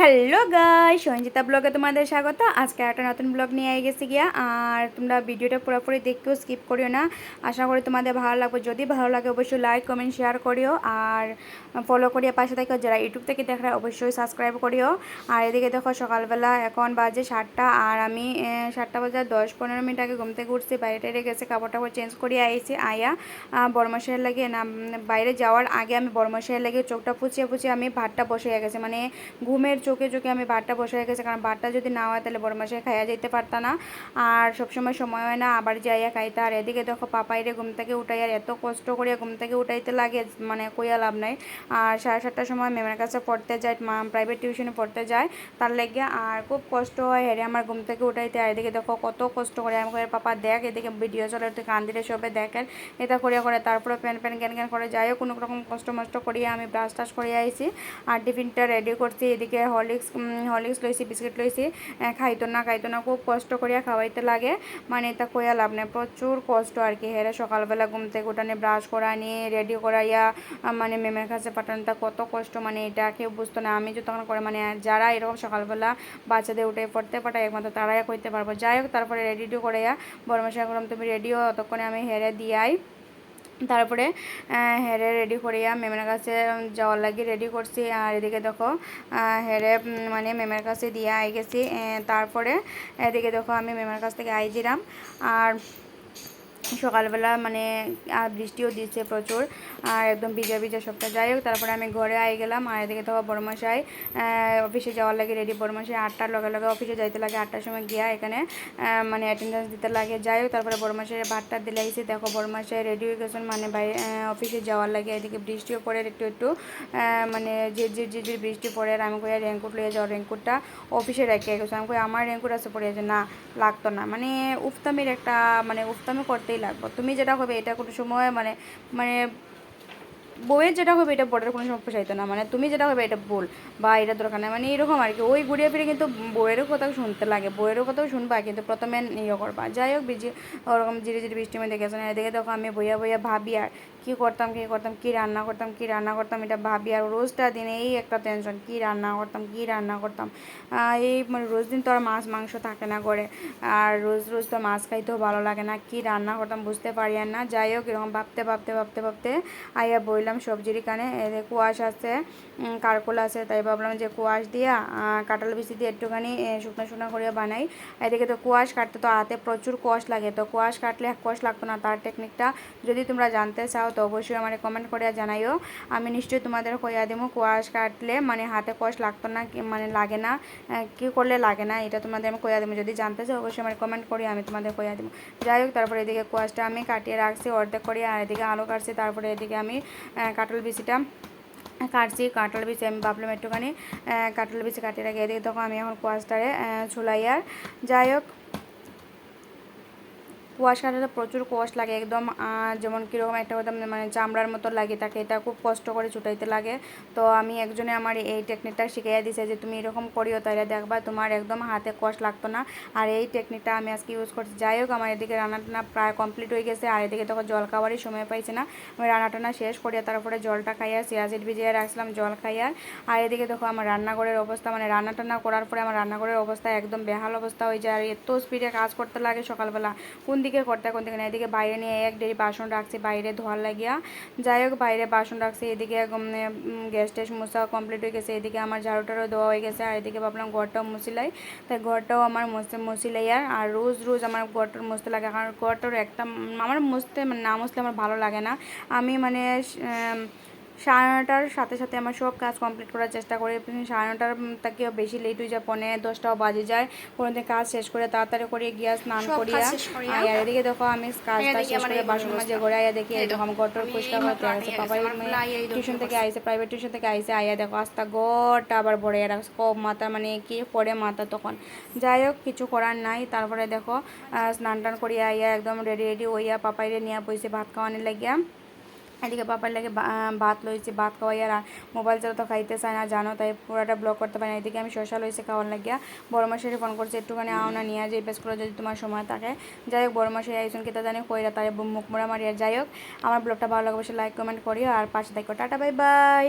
Hello guy Sanjita ব্লগে তোমাদের স্বাগত। আজকে একটা নতুন ব্লগ নিয়ে গেছি গিয়া। আর তোমরা ভিডিওটা পুরোপুরি দেখতেও স্কিপ করিও না। আশা করি তোমাদের ভালো লাগবে। যদি ভালো লাগে, অবশ্যই লাইক কমেন্ট শেয়ার করিও। আর ফলো করিও পাশে থেকে যারা ইউটিউব থেকে দেখে অবশ্যই সাবস্ক্রাইব করিও। আর এদিকে দেখো সকালবেলা এখন বাজে সাতটা। আর আমি সাতটা বাজে দশ পনেরো মিনিট আগে ঘুম থেকে উঠছি। বাইরে টাইরে গেছে কাপড় টাপড় চেঞ্জ করিয়ে আইছি, আয়া। বড়মশাইয়ের লাগে, না, বাইরে যাওয়ার আগে আমি বড়মশাইয়ের লাগে চোখটা পুচিয়ে পুচিয়ে আমি ভাতটা বসে গেছে। মানে ঘুমের চোখে চোখে আমি ভাতটা বসে রেখেছি, কারণ ভাতটা যদি না হয় তাহলে বড়মশাই খাইয়া যেতে পারতা না। আর সবসময় সময় হয় না আবার যাইয়া খাইতে। আর এদিকে দেখো পাপাইরে ঘুম থেকে উঠাই আর এত কষ্ট করিয়া ঘুম থেকে উঠাইতে লাগে মানে কইয়া লাভ নাই। আর সাড়ে সাতটার সময় ম্যামের কাছে পড়তে যায়, মা প্রাইভেট টিউশনে পড়তে যায়। তার লেগে আর খুব কষ্ট হয় হেরে আমার ঘুম থেকে উঠাইতে। আর এদিকে দেখো কত কষ্ট করে আমি করে পাপা দেখ, এদিকে ভিডিও চলে তুই কান দিলে সবে দেখেন, এটা করিয়া করে। তারপরে প্যান প্যান গ্যান গ্যান করে যাইও কোনো রকম কষ্ট মষ্ট করিয়া আমি ব্রাশ টাশ করিয়া আইছি। আর টিফিনটা রেডি করছি, এদিকে হরলিক্স হরলিক্স লইছি বিস্কিট লইছি খাইতো না খাইতো না খুব কষ্ট করিয়া খাওয়াইতে লাগে মানে এটা কইয়া লাভ নেই। প্রচুর কষ্ট আর কি। হেরে সকালবেলা ঘুম থেকে উঠানে ব্রাশ করা নিয়ে রেডি করাইয়া মানে মেমের কাছে পাঠানোটা কত কষ্ট মানে এটা কেউ বুঝতো না। আমি যতক্ষণ করে মানে যারা এরকম সকালবেলা বাচ্চাদের উঠে পড়তে পাঠায়, একমাত্র তারাই কইতে পারব। যাই হোক, তারপরে রেডি টু করাইয়া, বড় মশাই করলাম তুমি রেডিও ততক্ষণে আমি হেরে দিয়াই। তারপরে হেরে রেডি করিয়া মেমের কাছে যাওয়ার লাগি রেডি করছি। আর এদিকে দেখো হেরে মানে মেমের কাছে দিয়ে আই গেছি। তারপরে, এদিকে দেখো আমি মেমের কাছ থেকে আইছিলাম আর সকালবেলা মানে আর বৃষ্টিও দিচ্ছে প্রচুর, আর একদম ভিজা ভিজা সবটা। যাই হোক, তারপরে আমি ঘরে আই গেলাম আর এদিকে তো বড়মশাই অফিসে যাওয়ার লাগে রেডি বড়মশাই আটটার লগে লগে অফিসে যাইতে লাগে, আটটার সময় গিয়া এখানে মানে অ্যাটেন্ডেন্স দিতে লাগে। যাই হোক, তারপরে বড়মশাই ভাতটা দিলে আইসি, দেখো বড়মশাই রেডি হয়ে গেছেন মানে বাইরে অফিসে যাওয়ার লাগে, এদিকে বৃষ্টিও পড়ে একটু একটু মানে ঝির ঝির ঝির বৃষ্টি পড়ে, আর আমি কইয়া রেনকোট লইয়া যাও রেনকোটটা অফিসে রেখে গেছে। আমি কই, আমার রেনকোট আছে, পড়ে আছে। না, লাগতো না। মানে উফতামির একটা মানে উফতামি করতেই লাগবে। তুমি যেটা হবে এটা কোনো সময় মানে মানে বইয়ের যেটা হবে, এটা বড়ের কোনো সময় পোষাইতো না। মানে তুমি যেটা হবে এটা বল। বা এটা দরকার না। মানে এরকম আর কি। ওই ঘুরিয়ে ফিরে কিন্তু বইয়েরও কথাও শুনতে লাগে বইয়েরও কথাও শুনবা, কিন্তু প্রথমে ইয়ে করবা। যাই হোক, বিজি ওরকম জিরে জিরে বৃষ্টির মধ্যে গেছে না দেখে দেখো আমি বইয়া বইয়া ভাবি আর কী করতাম কী করতাম, কী রান্না করতাম, কী রান্না করতাম, এটা ভাবি আর রোজটা দিনে এই একটা টেনশন কী রান্না করতাম, কী রান্না করতাম। এই মানে রোজ দিন তো আর মাছ, মাংস থাকে না করে আর রোজ রোজ তো মাছ খাইতেও ভালো লাগে না, কী রান্না করতাম বুঝতে পারি আর না। যাই হোক, এরকম ভাবতে ভাবতে ভাবতে ভাবতে আইয়া বইলাম সবজির কানে। কুয়াশ আছে কারকোল আছে, তাই ভাবলাম যে কুয়াশ দিয়া কাঁঠাল বিচি দিয়ে একটুখানি শুকনো শুকনো করে বানাই। এদিকে তো কুয়াশ কাটতে তো হাতে প্রচুর কোয়াশ লাগে, তো কুয়াশ কাটলে কোয়াশ লাগতো না। তার টেকনিকটা যদি তোমরা জানতে চাও তো অবশ্যই আমার কমেন্ট করে জানাইও। আমি নিশ্চয়ই তোমাদের কইয়া দেবো কুয়াশ কাটলে মানে হাতে কোয়াশ লাগতো না মানে লাগে না কি করলে লাগে না, এটা তোমাদের আমি কইয়া দেবো যদি জানতে চাও, অবশ্যই আমার কমেন্ট করি আমি তোমাদের কইয়া দেবো যাই হোক তারপরে এদিকে কুয়াশটা আমি কাটিয়ে রাখছি, অর্ধেক করি আর এদিকে আলো কাটছি, তারপরে এদিকে আমি কাটল বিচিটা কাটছি, কাঁঠাল বিচি আমি ভাবলাম একটুখানি কাঁঠাল বিচি কাটিয়ে রাখি। এদিকে তখন আমি এখন কুয়াশটারে ঝুলাই আর যাই হোক কুয়াশ কাটাতে প্রচুর কষ্ট লাগে, একদম যেমন কীরকম একটা কথা মানে চামড়ার মতো লাগে তাকে, এটা খুব কষ্ট করে ছুটাইতে লাগে। তো আমি একজনে আমার এই টেকনিকটা শিখাইয়া দিছে যে, তুমি এরকম করিও তাহলে দেখবা তোমার একদম হাতে কষ্ট লাগতো না। আর এই টেকনিকটা আমি আজকে ইউজ করছি। যাই হোক, আমার এদিকে রান্না রান্নাটানা প্রায় কমপ্লিট হয়ে গেছে, আর এদিকে তখন জল খাওয়ারই সময় পাইছি না। আমি রান্নাটানা শেষ করিয়া তারপরে জলটা খাইয়া সিয়াজিট ভিজিয়ে রাখছিলাম জল খাইয়ার আর এদিকে দেখো আমার রান্নাঘরের অবস্থা মানে রান্না টান্না করার পরে আমার রান্নাঘরের অবস্থা একদম বেহাল অবস্থা হয়ে যায়। আর এত স্পিডে কাজ করতে লাগে সকালবেলা। কোন দিকে করতে কোন দিকে না, এদিকে বাইরে নিয়ে এক ডেরি বাসন রাখছি, বাইরে ধোয়ার লাগিয়া। যাই হোক, বাইরে বাসন রাখছি, এদিকে গ্যাস ট্যাস মোছা কমপ্লিট হয়ে গেছে, এদিকে আমার ঝাড়ুটারও দেওয়া হয়ে গেছে, আর এদিকে ভাবলাম ঘরটাও মুছিলাই। তাই ঘরটাও আমার মুছতে মুছিলাই আর আর রোজ রোজ আমার ঘরটার মুছতে লাগে, কারণ ঘরটার একটা আমার মুছতে মানে না মুছলে আমার ভালো লাগে না। আমি মানে সাড়ে নটার সাথে সাথে আমার সব কাজ কমপ্লিট করার চেষ্টা করি। সাড়ে নটার থেকেও বেশি লেট হয়ে যায় পনেরো দশটাও বাজে যায়। কোনো দিন কাজ শেষ করে তাড়াতাড়ি করে গিয়া স্নান করিয়া আর এদিকে দেখো আমি কাজটা শেষ করে বাসন মাঝে ঘরে আইয়া দেখি এই এরকম দেখো, গটর আমি পরিষ্কার করতে আছে আমার এই টিউশন থেকে আইসে প্রাইভেট টিউশন থেকে আইসে আইয়া দেখো আস্তা গড়টা আবার ভরে রাখছে কব মাথা মানে কি পরে মাথা তখন। যাই হোক কিছু করার নাই তারপরে দেখো স্নান টান করিয়া আইয়া একদম রেডি রেডি হইয়া পাপাইরে নিয়ে বইছে ভাত খাওয়ানোর লাগিয়া। এদিকে বাবার লাগে ভাত লইছি, ভাত খাওয়াই আর মোবাইল ছাড়া তো খাইতে চায় না, জানো, তাই পুরোটা ব্লক করতে পারি না। এদিকে আমি শশা লইছি খাওয়ার লাগিয়া। বড় মাসের ফোন করছি, একটুখানি আওনা নিয়ে যাই বেশ করে যদি তোমার সময় থাকে। যাই হোক, বড় মাসের আইসন, কেতা জানি, কইরা তাই মুখ মোড়া মারিয়া। যাই হোক, আমার ব্লগটা ভালো লাগে অবশ্যই লাইক কমেন্ট করিও, আর পাশে থাকো। Tata bye bye